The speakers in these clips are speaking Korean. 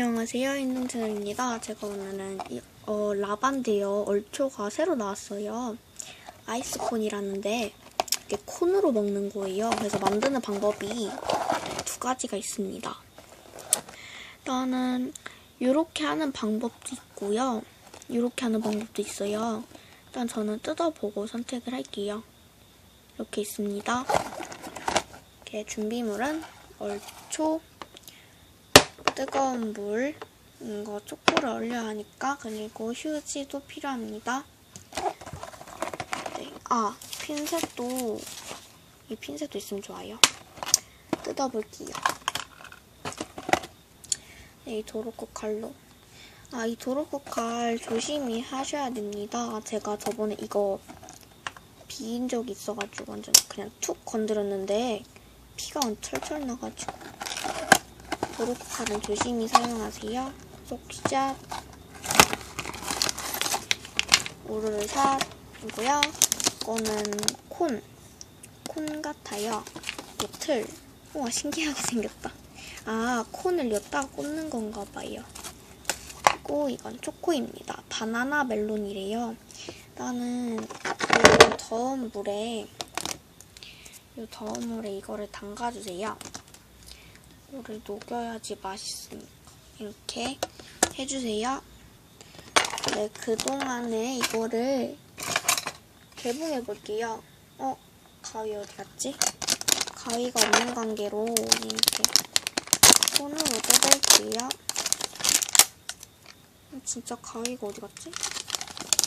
안녕하세요 인동채널입니다. 제가 오늘은 이, 어, 라반데요 얼초가 새로 나왔어요. 아이스콘이라는데 이게 콘으로 먹는 거예요. 그래서 만드는 방법이 두 가지가 있습니다. 일단은 이렇게 하는 방법도 있고요. 이렇게 하는 방법도 있어요. 일단 저는 뜯어보고 선택을 할게요. 이렇게 있습니다. 이렇게 준비물은 얼초, 뜨거운 물, 이거 초코를 얼려야 하니까 그리고 휴지도 필요합니다. 네. 아 핀셋도 이 핀셋도 있으면 좋아요. 뜯어볼게요. 네, 이 도로코 칼로. 아, 이 도로코 칼 조심히 하셔야 됩니다. 제가 저번에 이거 비인 적이 있어가지고 완전 그냥 툭 건드렸는데 피가 철철 나가지고 칼은 조심히 사용하세요. 속샷, 오르르샷이고요. 이거는 콘, 콘 같아요. 이 틀. 우와 신기하게 생겼다. 아 콘을 엿다가 꽂는 건가 봐요. 그리고 이건 초코입니다. 바나나 멜론이래요. 나는 이 더운 물에 이 더운 물에 이거를 담가주세요. 이거를 녹여야지 맛있으니까 이렇게 해주세요. 네, 그동안에 이거를 개봉해 볼게요. 어? 가위 어디 갔지? 가위가 없는 관계로 이렇게 손으로 뜯을게요. 어, 진짜 가위가 어디 갔지?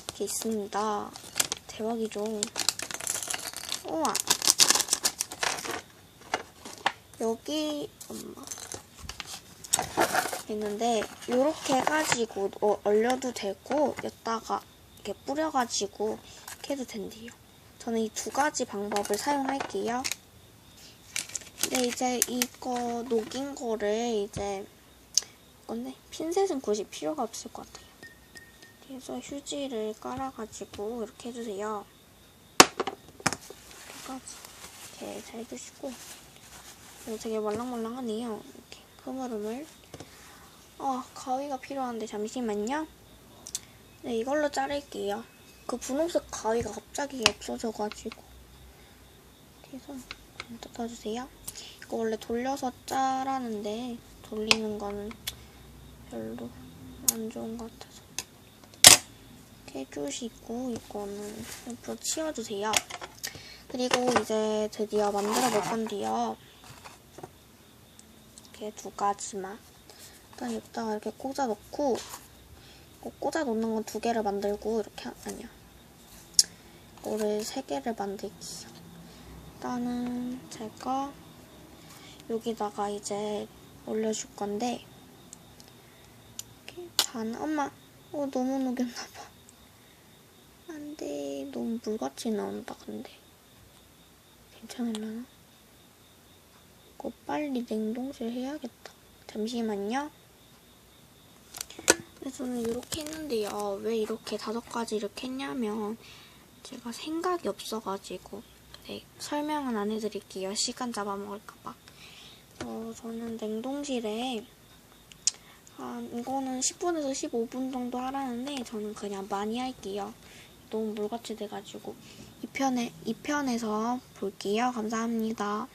이렇게 있습니다. 대박이죠. 우와. 여기 엄마 있는데 이렇게 해가지고 어, 얼려도 되고 여기다가 이렇게 뿌려가지고 이렇게 해도 된대요. 저는 이 두 가지 방법을 사용할게요. 네, 이제 이거 녹인 거를 이제 이건데 핀셋은 굳이 필요가 없을 것 같아요. 그래서 휴지를 깔아가지고 이렇게 해주세요. 이렇게까지 이렇게 잘 해주시고 이거 되게 말랑말랑하네요. 이렇게 흐물흐물. 아, 가위가 필요한데 잠시만요. 네, 이걸로 자를게요. 그 분홍색 가위가 갑자기 없어져가지고. 좀 뜯어주세요. 이거 원래 돌려서 자라는데 돌리는 거는 별로 안 좋은 것 같아서. 해주시고 이거는 옆으로 치워주세요. 그리고 이제 드디어 만들어 볼 건데요. 이렇게 두 가지만. 일단 여기다가 이렇게 꽂아 놓고 꽂아 놓는 건 두 개를 만들고 이렇게 하- 아니야. 이거를 세 개를 만들게요. 일단은 제가 여기다가 이제 올려줄 건데 이렇게 반 엄마 어 너무 녹였나봐. 안돼 너무 물같이 나온다 근데 괜찮을라나? 이거 빨리 냉동실 해야겠다. 잠시만요. 저는 이렇게 했는데요. 왜 이렇게 다섯 가지 이렇게 했냐면 제가 생각이 없어가지고 네, 설명은 안 해드릴게요. 시간 잡아먹을까봐. 어, 저는 냉동실에 한 이거는 10분에서 15분 정도 하라는데 저는 그냥 많이 할게요. 너무 물같이 돼가지고 2편에 2편에서 볼게요. 감사합니다.